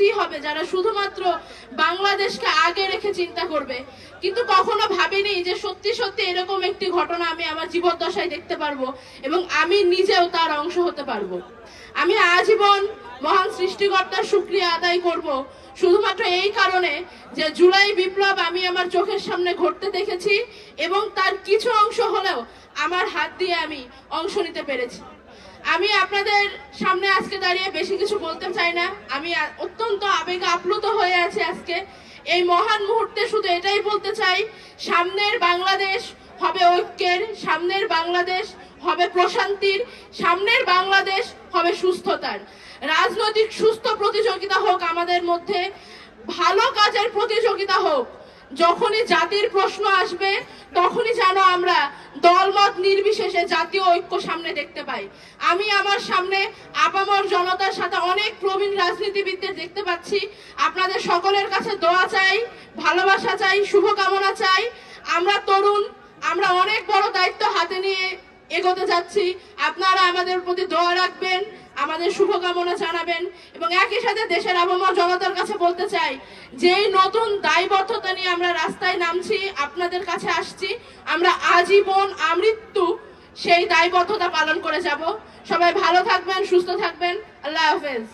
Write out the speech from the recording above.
পন্থী হবে, যারা শুধুমাত্র বাংলাদেশকে আগে রেখে চিন্তা করবে। কিন্তু কখনো ভাবিনি যে সত্যি সত্যি এরকম একটি ঘটনা আমি আমার জীবদ্দশায় দেখতে পারব এবং আমি নিজেও তার অংশ হতে পারব। আমি আজীবন মহান সৃষ্টিকর্তার শুক্রিয়া আদায় করব, শুধুমাত্র এই কারণে যে জুলাই বিপ্লব আমি আমার চোখের সামনে ঘটতে দেখেছি এবং তার কিছু অংশ হলেও আমার হাত দিয়ে আমি অংশ নিতে পেরেছি। আমি আপনাদের সামনে আজকে দাঁড়িয়ে বেশি কিছু বলতে চাই না। আমি অত্যন্ত আবেগে আপ্লুত হয়ে আছি আজকে। এই মহান মুহূর্তে শুধু এটাই বলতে চাই, সামনের বাংলাদেশ হবে ঐক্যের, সামনের বাংলাদেশ হবে প্রশান্তির, সামনের বাংলাদেশ হবে সুস্থতার। রাজনৈতিক সুস্থ প্রতিযোগিতা হোক আমাদের মধ্যে, ভালো কাজের প্রতিযোগিতা হোক, যখনই জাতির প্রশ্ন আসবে, তখনই যেন আমরা দলমত নির্বিশেষে জাতীয় ঐক্য সামনে দেখতে পাই। আমি আমার সামনে আপামর জনতার সাথে অনেক প্রবীণ রাজনীতিবিদদের দেখতে পাচ্ছি। আপনাদের সকলের কাছে দোয়া চাই, ভালোবাসা চাই, শুভকামনা চাই। আমরা তরুণ, আমরা অনেক বড় দায়িত্ব হাতে নিয়ে এগোতে যাচ্ছি। আপনারা আমাদের প্রতি দোয়া রাখবেন, আমাদের শুভকামনা জানাবেন এবং একই সাথে দেশের আবহাওয়া জনতার কাছে বলতে চাই যে নতুন দায়বদ্ধতা নিয়ে আমরা রাস্তায় নামছি, আপনাদের কাছে আসছি, আমরা আজীবন আমৃত্যু সেই দায়বদ্ধতা পালন করে যাব। সবাই ভালো থাকবেন সুস্থ থাকবেন। আল্লাহ হাফেজ।